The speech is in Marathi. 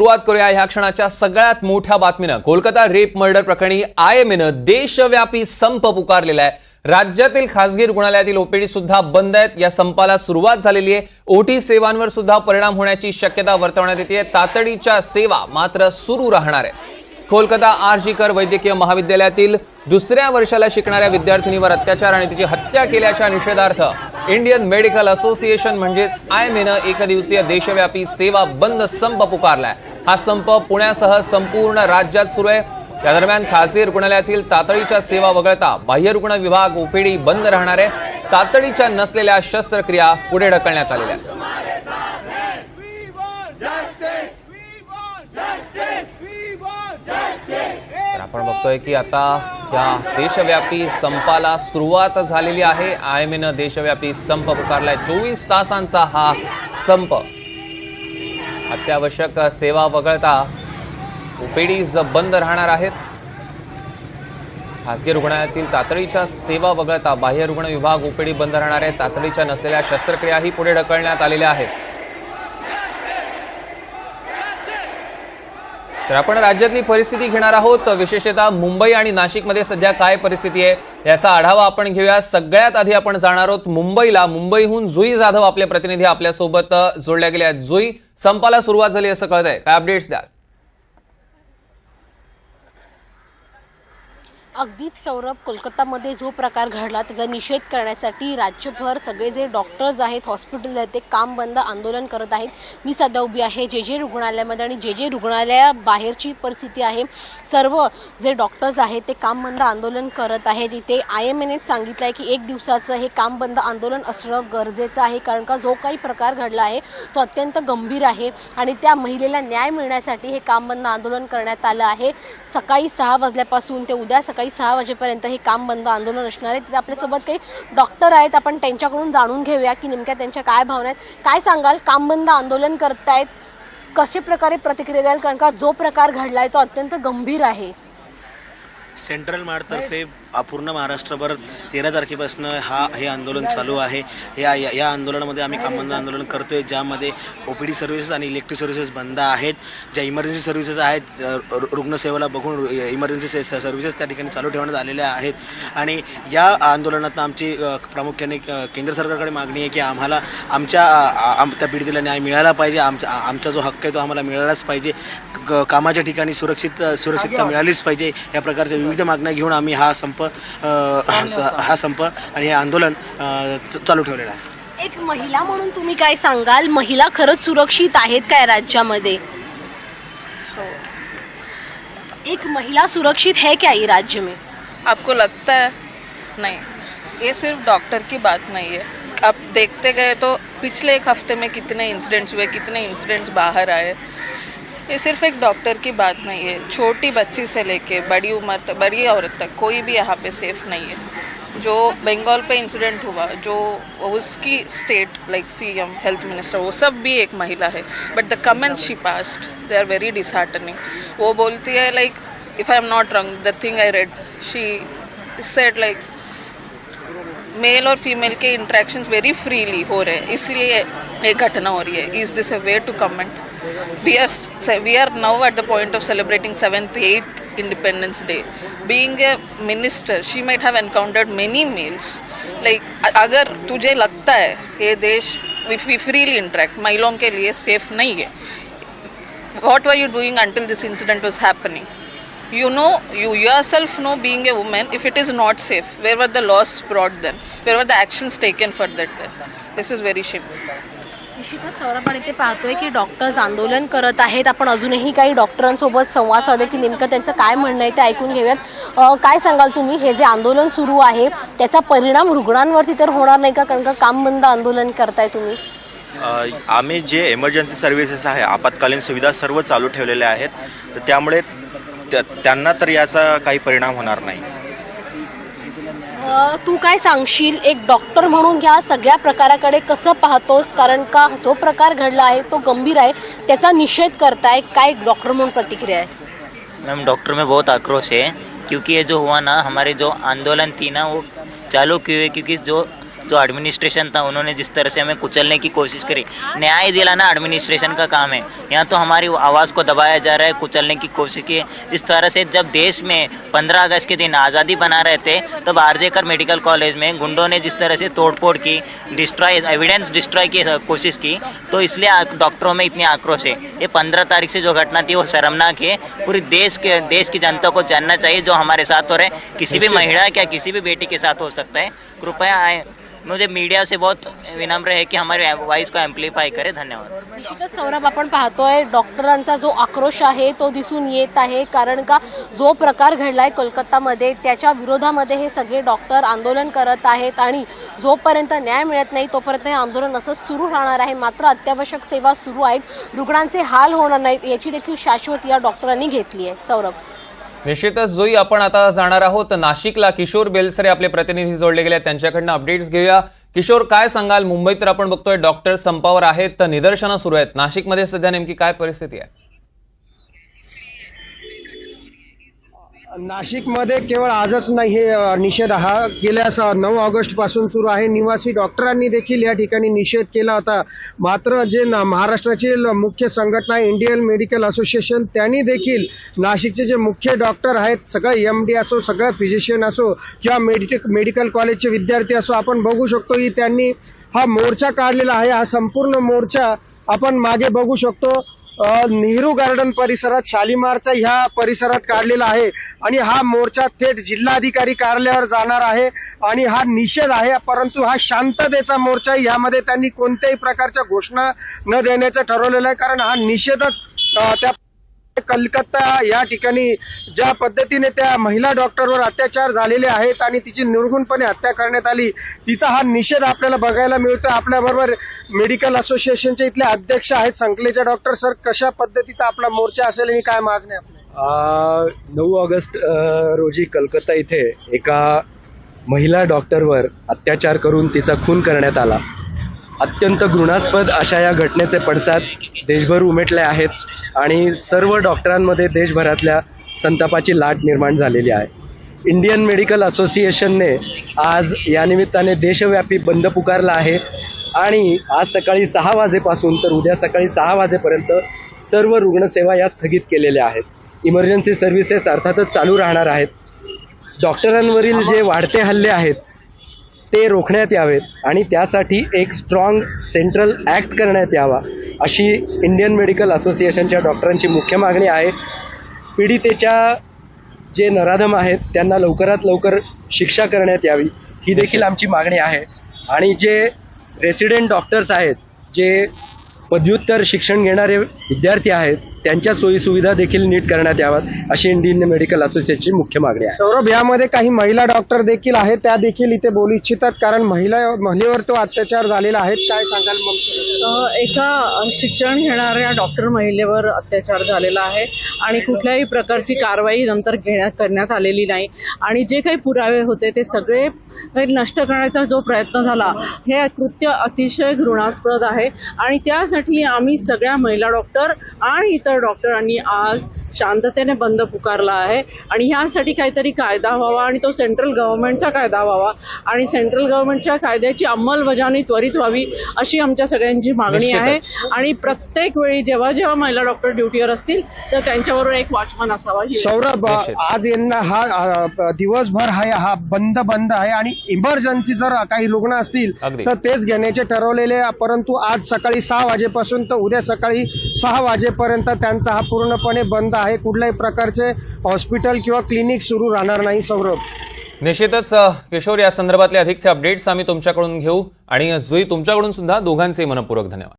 सुरुवात करूया ह्या क्षणाच्या सगळ्यात मोठ्या बातमीनं. कोलकाता रेप मर्डर प्रकरणी आय एम एनं देशव्यापी संप पुकारलेला आहे. राज्यातील खासगी रुग्णालयातील ओपीडी सुद्धा बंद आहेत. या संपाला सुरुवात झालेली आहे. ओटी सेवांवर सुद्धा परिणाम होण्याची शक्यता वर्तवण्यात येते. तातडीच्या सेवा मात्र सुरू राहणार आहे कोलकाता आर जी वैद्यकीय महाविद्यालयातील दुसऱ्या वर्षाला शिकणाऱ्या विद्यार्थिनीवर अत्याचार आणि तिची हत्या केल्याच्या निषेधार्थ इंडियन मेडिकल असोसिएशन म्हणजेच आय एनं एकदिवसीय देशव्यापी सेवा बंद संप पुकारलाय. हा संप पुण्यासह संपूर्ण राज्यात सुरू आहे. या दरम्यान खासगी रुग्णालयातील तातडीच्या सेवा वगळता बाह्य रुग्ण विभाग ओपीडी बंद राहणार आहे. तातडीच्या नसलेल्या शस्त्रक्रिया पुढे ढकलण्यात आलेल्या आहेत. तर आपण बघतोय की आता या देशव्यापी संपाला सुरुवात झालेली आहे. आय एम एनं देशव्यापी संप पुकारलाय. चोवीस तासांचा हा संप. अत्यावश्यक सेवा वगळता ओपीडीज बंद राहणार आहेत. खासगी रुग्णालयातील तातडीच्या सेवा वगळता बाह्य रुग्ण विभाग ओपीडी बंद राहणार आहे. तातडीच्या नसलेल्या शस्त्रक्रियाही पुढे ढकलण्यात आलेल्या आहेत. तर आपण राज्यातली परिस्थिती घेणार आहोत. विशेषतः मुंबई आणि नाशिकमध्ये सध्या काय परिस्थिती आहे? याचा आढावा आपण घेऊया. सगळ्यात आधी आपण जाणार आहोत मुंबईला. मुंबईहून जुई जाधव आपले प्रतिनिधी आपल्यासोबत जोडल्या गेले आहेत. जुई संपाला सुरुवात झाली असं कळत आहे काय अपडेट्स द्या अगदीच सौरभ कोलकातामध्ये जो प्रकार घडला त्याचा निषेध करण्यासाठी राज्यभर सगळे जे डॉक्टर्स आहेत हॉस्पिटल आहेत ते काम बंद आंदोलन करत आहेत. मी सध्या उभी आहे जे जे रुग्णालयामध्ये आणि जे जे रुग्णालया बाहेरची परिस्थिती आहे सर्व जे डॉक्टर्स आहेत ते काम बंद आंदोलन करत आहेत. इथे आय एम एनेच सांगितलं आहे की एक दिवसाचं हे काम बंद आंदोलन असणं गरजेचं आहे कारण का जो काही प्रकार घडला आहे तो अत्यंत गंभीर आहे आणि त्या महिलेला न्याय मिळण्यासाठी हे काम बंद आंदोलन करण्यात आलं आहे. सकाळी सहा वाजल्यापासून ते उद्या सकाळी सहा वाजेपर्यंत हे काम बंद आंदोलन असणार आहे. तिथे आपल्यासोबत काही डॉक्टर आहेत. आपण त्यांच्याकडून जाणून घेऊया की नेमक्या त्यांच्या काय भावना आहेत. काय सांगाल? काम बंद आंदोलन करतायत. कशा प्रकारे प्रतिक्रिया द्याल? कारण का जो प्रकार घडलाय तो अत्यंत गंभीर आहे. सेंट्रल मार्टतर्फे पूर्ण महाराष्ट्रभर तेरा तारखेपासून हा हे आंदोलन चालू आहे. या या या आंदोलनामध्ये आम्ही कामबंद आंदोलन करतोय ज्यामध्ये ओ पी डी सर्व्हिसेस आणि इलेक्ट्रिक सर्व्हिसेस बंद आहेत. ज्या इमर्जन्सी सर्व्हिसेस आहेत रुग्णसेवेला बघून इमर्जन्सी सर्व्हिसेस त्या ठिकाणी चालू ठेवण्यात आलेल्या आहेत. आणि या आंदोलनात आमची प्रामुख्याने केंद्र सरकारकडे मागणी आहे की आम्हाला आमच्या आम त्या पीडितेला न्याय मिळाला पाहिजे. आमचा आमचा जो हक्क आहे तो आम्हाला मिळालाच पाहिजे. क- कामाच्या ठिकाणी सुरक्षित सुरक्षितता मिळालीच पाहिजे. या प्रकारच्या विविध मागण्या घेऊन आम्ही हा संप अ, स- हा संप आणि हे आंदोलन चालू ठेवलेलं आहे. एक महिला म्हणून तुम्ही काय सांगाल? महिला खरंच सुरक्षित आहेत काय राज्यामध्ये? एक महिला सुरक्षित है क्या ये राज्य में? आपको लगता है? नहीं. ये सिर्फ डॉक्टर की बात नहीं है. आप देखते गए तो पिछले एक हफ्ते में कितने इंसिडेंट्स हुए कितने इंसिडेंट्स बाहर आए? ये सिर्फ़ एक डॉक्टर की बात नहीं है। छोटी बच्ची से लेके बड़ी उम्र तक, बड़ी औरत तक कोई भी यहाँ पे सेफ़ नहीं है। जो बंगाल पे इंसिडेंट हुआ, जो उसकी state like CM health minister वो सब भी एक महिला है। But the comments she passed they are very disheartening वो बोलती है like if I am not wrong the thing I read she said like male और फीमेल के इंट्रैक्शंस वेरी फ्रीली हो रहे हैं। इसलिए ये घटना हो रही है। Is this a way to comment we are we are now at the point of celebrating 7th 8th independence day being a minister she might have encountered many males like अ- अगर तुझे लगता है ये देश if we freely interact महिलाओं के लिए सेफ नहीं है what were you doing until this incident was happening you know you yourself know being a woman if it is not safe where were the laws brought then where were the actions taken for that then this is very shameful निश्चितच सौरभ आणि ते पाहतोय की डॉक्टर्स आंदोलन करत आहेत. आपण अजूनही काही डॉक्टरांसोबत संवाद साधे की नेमकं त्यांचं काय म्हणणं आहे ते ऐकून घेऊयात. काय सांगाल तुम्ही? हे जे आंदोलन सुरू आहे त्याचा परिणाम रुग्णांवरती तर होणार नाही का? कारण का काम बंद आंदोलन करताय तुम्ही. आम्ही जे एमर्जन्सी सर्व्हिसेस आहे आपत्कालीन सुविधा सर्व चालू ठेवलेल्या आहेत. तर त्यामुळे त्या- त्यांना तर याचा काही परिणाम होणार नाही. तू काय सांगशील? एक डॉक्टर म्हणून ह्या सगळ्या प्रकाराकडे कसं पाहतोस? कारण का जो प्रकार घडला आहे तो गंभीर आहे. त्याचा निषेध करताय. काय डॉक्टर म्हणून प्रतिक्रिया आहे? मैम डॉक्टर में बहुत आक्रोश है क्योंकि ये जो हुआ ना हमारे जो आंदोलन थी ना वो चालू क्यों है? क्योंकि जो जो एडमिनिस्ट्रेशन था उन्होंने जिस तरह से हमें कुचलने की कोशिश करी। न्याय दिलाना एडमिनिस्ट्रेशन का काम है। यहाँ तो हमारी आवाज़ को दबाया जा रहा है कुचलने की कोशिश की। इस तरह से जब देश में पंद्रह अगस्त के दिन आज़ादी बना रहे थे तब आरजेकर मेडिकल कॉलेज में गुंडों ने जिस तरह से तोड़फोड़ की डिस्ट्रॉय एविडेंस डिस्ट्रॉय की कोशिश की तो इसलिए डॉक्टरों में इतनी आक्रोश है। ये पंद्रह तारीख से जो घटना थी वो शर्मनाक है। पूरी देश के देश की जनता को जानना चाहिए जो हमारे साथ हो रहे किसी भी महिला क्या किसी भी बेटी के साथ हो सकता है। कृपया आए। मुझे मीडिया से बहुत विनम्र है की हमारे वॉइस को एम्पलीफाई करे। धन्यवाद। निश्चितच सौरभ आपण पाहतोय डॉक्टरांचा जो आक्रोश आहे तो दिसून येत आहे. कारण का जो प्रकार घडलाय कोलकातामध्ये त्याच्या विरोधामध्ये हे सगळे डॉक्टर आंदोलन करत आहेत आणि जोपर्यंत न्याय मिळत नाही तोपर्यंत हे आंदोलन असंच सुरू राहणार आहे. मात्र अत्यावश्यक सेवा सुरू आहेत. रुग्णांचे हाल होणार नाहीत याची देखील शाश्वत या डॉक्टरांनी घेतली आहे. सौरभ. निश्चितच जोई आपण आता जाणार आहोत. नाशिकला किशोर बेलसरे आपले प्रतिनिधी जोडले गेले आहेत. त्यांच्याकडनं अपडेट्स घेऊया. किशोर काय सांगाल? मुंबईत तर आपण बघतोय डॉक्टर संपावर आहेत. तर निदर्शनं सुरू आहेत. नाशिकमध्ये सध्या नेमकी काय परिस्थिती आहे? नाशिकमध्ये केवळ आजच नाही हे निषेध हा गेल्या नऊ ऑगस्टपासून सुरू आहे. निवासी डॉक्टरांनी देखील या ठिकाणी निषेध केला होता. मात्र जे ना महाराष्ट्राची मुख्य संघटना आहे, इंडियन मेडिकल असोसिएशन त्यांनी देखील नाशिकचे जे मुख्य डॉक्टर आहेत सगळे एम डी असो सगळं फिजिशियन असो किंवा मेडिक मेडिकल कॉलेजचे विद्यार्थी असो आपण बघू शकतो की त्यांनी हा मोर्चा काढलेला आहे. हा संपूर्ण मोर्चा आपण मागे बघू शकतो. नेहरू गार्डन परिसरात शालिमारचा ह्या परिसरात काढलेला आहे आणि हा मोर्चा थेट जिल्हाधिकारी कार्यालयावर जाणार आहे आणि हा निषेध आहे परंतु हा शांततेचा मोर्चा यामध्ये त्यांनी कोणत्याही प्रकारच्या घोषणा न देण्याचं ठरवलेलं आहे कारण हा निषेधच त्या कलकत्ता या ठिकाणी ज्या पद्धतीने त्या महिला डॉक्टरवर अत्याचार झालेले आहेत आणि तिची निर्गुणपणे हत्या करण्यात आली तिचा हा निषेध आपल्याला बघायला मिळतो. आपल्याबरोबर मेडिकल असोसिएशनचे इथले अध्यक्ष आहेत संकलेच्या डॉक्टर सर. कशा पद्धतीचा आपला मोर्चा असेल आणि काय मागणी नऊ ऑगस्ट रोजी कलकत्ता इथे एका महिला डॉक्टरवर अत्याचार करून तिचा खून करण्यात आला. अत्यंत घृणास्पद अशा या घटनेचे पडसाद देशभर उमटले आहेत आणि सर्व डॉक्टरांमध्ये देशभरातल्या संतापाची लाट निर्माण झालेली आहे. इंडियन मेडिकल असोसिएशनने आज या निमित्ताने देशव्यापी बंद पुकारला आहे आणि आज सकाळी सहा वाजेपासून तर उद्या सकाळी सहा वाजेपर्यंत सर्व रुग्णसेवा या स्थगित केलेल्या आहेत. इमर्जन्सी सर्व्हिसेस अर्थातच चालू राहणार आहेत. डॉक्टरांवरील जे वाढते हल्ले आहेत ते रोखण्यात यावेत आणि त्यासाठी एक स्ट्रॉंग सेंट्रल ॲक्ट करण्यात यावा अशी इंडियन मेडिकल असोसिएशनच्या डॉक्टरांची मुख्य मागणी आहे. पीडितेच्या जे नराधम आहेत त्यांना लवकरात लवकर शिक्षा करण्यात यावी. ही देखील आमची मागणी आहे. आणि जे रेसिडेंट डॉक्टर्स आहेत जे पदव्युत्तर शिक्षण घेणारे विद्यार्थी आहेत त्यांच्या सोयीसुविधा देखील नीट करण्यात याव्यात अशी इंडियन मेडिकल असोसिएशनची मुख्य मागणी आहे. सौरभ यामध्ये काही महिला डॉक्टर देखील आहेत त्या देखील इथे बोलू इच्छितात कारण महिला महिलेवर तो अत्याचार झालेला आहे. काय सांगाल मग? एका शिक्षण घेणाऱ्या डॉक्टर महिलेवर अत्याचार झालेला आहे आणि कुठल्याही प्रकारची कारवाई नंतर घेण्यात करण्यात आलेली नाही. आणि जे काही पुरावे होते ते सगळे नष्ट करण्याचा जो प्रयत्न झाला हे कृत्य अतिशय घृणास्पद आहे. आणि त्यासाठी आम्ही सगळ्या महिला डॉक्टर आणि इतर डॉक्टरांनी आज शांततेने बंद पुकारला आहे आणि ह्यासाठी काहीतरी कायदा व्हावा आणि तो सेंट्रल गव्हर्नमेंटचा कायदा व्हावा आणि सेंट्रल गव्हर्नमेंटच्या कायद्याची अंमलबजावणी त्वरित व्हावी अशी आमच्या सगळ्यांची मागणी आहे. आणि प्रत्येक वेळी जेव्हा जेव्हा महिला डॉक्टर ड्युटीवर असतील तर त्यांच्याबरोबर एक वॉचमन असावा ही सौरभ. आज यांना हा दिवसभर हा हा बंद बंद आहे आणि इमर्जन्सी जर काही रुग्ण असतील. तर तेच घेण्याचे ठरवलेले. परंतु आज सकाळी सहा वाजेपासून तर उद्या सकाळी सहा वाजेपर्यंत त्यांचा हा पूर्णपणे बंद आहे. कुठल्याही प्रकारचे हॉस्पिटल किंवा क्लिनिक सुरू राहणार नाही सौरभ. निश्चितच किशोर या संदर्भातले अधिकचे अपडेट्स आम्ही तुमच्याकडून घेऊ आणि जुई तुमच्याकडून सुद्धा दोघांचे मनपूर्वक धन्यवाद.